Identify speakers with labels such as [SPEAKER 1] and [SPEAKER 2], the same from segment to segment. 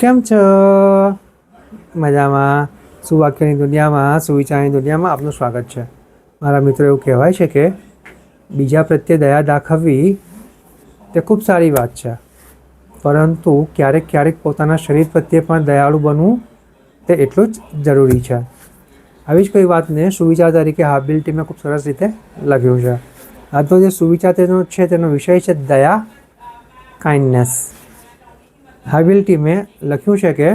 [SPEAKER 1] કેમ છો? મજામાં. સુવાક્યની દુનિયામાં, સુવિચારની દુનિયામાં આપનું સ્વાગત છે. મારા મિત્રો, એવું કહેવાય છે કે બીજા પ્રત્યે દયા દાખવવી તે ખૂબ સારી વાત છે. પરંતુ ક્યારેક ક્યારેક પોતાના શરીર પ્રત્યે પણ દયાળુ બનવું તે એટલું જ જરૂરી છે. આવી જ કોઈ વાતને સુવિચાર તરીકે હાબિલ ટીમે ખૂબ સરસ રીતે લખ્યું છે. આજનો જે સુવિચાર તેનો છે, તેનો વિષય છે દયા, કાઇન્ડનેસ. હાબિલ ટીમે લખ્યું છે કે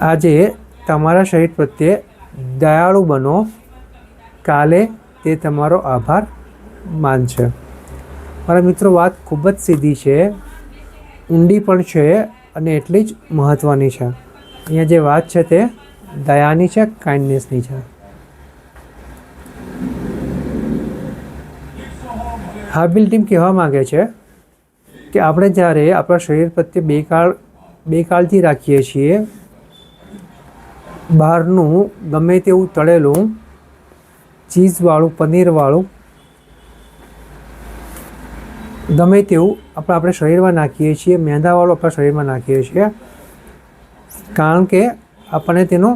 [SPEAKER 1] આજે તમારા શરીર પ્રત્યે દયાળુ બનો. કાલે તે તમારો આભાર માનશે. મારા મિત્રો, વાત ખૂબ જ સીધી છે. ઊંડી પણ છે અને એટલી જ મહત્ત્વની છે. અહીંયા જે વાત છે તે દયાની છે કાઇન્ડનેસની છે. હાબિલ ટીમ કહેવા માગે છે કે આપણે જ્યારે આપણા શરીર પ્રત્યે બેકાળ બેકાળજી રાખીએ છીએ, બહારનું ગમે તેવું તળેલું ચીઝવાળું પનીરવાળું, ગમે તેવું આપણે આપણે શરીરમાં નાખીએ છીએ, મેંદાવાળું આપણા શરીરમાં નાખીએ છીએ, કારણ કે આપણને તેનો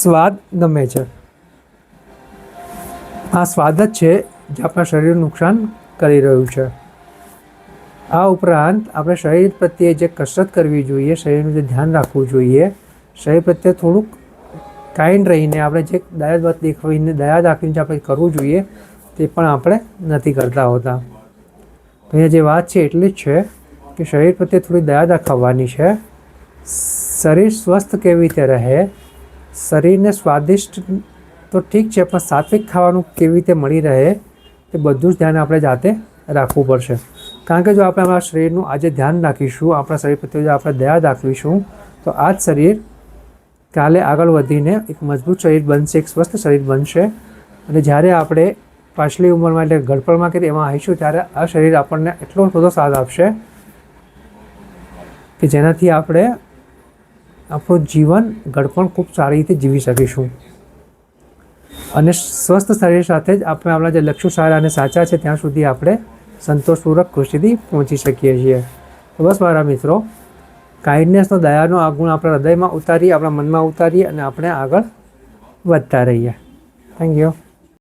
[SPEAKER 1] સ્વાદ ગમે છે. આ સ્વાદ જ છે જે આપણા શરીરનું નુકસાન કરી રહ્યું છે. આ ઉપરાંત આપણે શરીર પ્રત્યે જે કસરત કરવી જોઈએ, શરીરનું જે ધ્યાન રાખવું જોઈએ, શરીર પ્રત્યે થોડુંક કાઇન્ડ રહીને આપણે જે દયા દેખાવીને દયા દાખવીને જે આપણે કરવું જોઈએ, તે પણ આપણે નથી કરતા હોતા. તો અહીંયા જે વાત છે એટલી જ છે કે શરીર પ્રત્યે થોડી દયા દાખવવાની છે. શરીર સ્વસ્થ કેવી રીતે રહે? શરીરને સ્વાદિષ્ટ તો ઠીક છે, પણ સાત્વિક ખાવાનું કેવી રીતે મળી રહે? તે બધું જ ધ્યાન આપણે જાતે રાખવું પડશે. કારણ કે જો આપણે આપણા શરીરનું આજે ધ્યાન રાખીશું, આપણા શરીર પ્રત્યે જો આપણે દયા દાખવીશું, તો આ જ શરીર કાલે આગળ વધીને એક મજબૂત શરીર બનશે, એક સ્વસ્થ શરીર બનશે. અને જ્યારે આપણે પાછલી ઉંમરમાં એટલે ગડપણમાં કે એમાં આવીશું, ત્યારે આ શરીર આપણને એટલો બધો સાથ આપશે કે જેનાથી આપણે આપણું જીવન ગડપણ ખૂબ સારી રીતે જીવી શકીશું. અને સ્વસ્થ શરીર સાથે જ આપણે આપણા જે લક્ષ્યો સારા અને સાચા છે, ત્યાં સુધી આપણે સંતોષપૂર્વક ખુશીથી પહોંચી શકીએ છીએ. તો બસ મારા મિત્રો કાઇન્ડનેસનો દયાનો આ ગુણ આપણા હૃદયમાં ઉતારીએ, આપણા મનમાં ઉતારીએ અને આપણે આગળ વધતા રહીએ. Thank you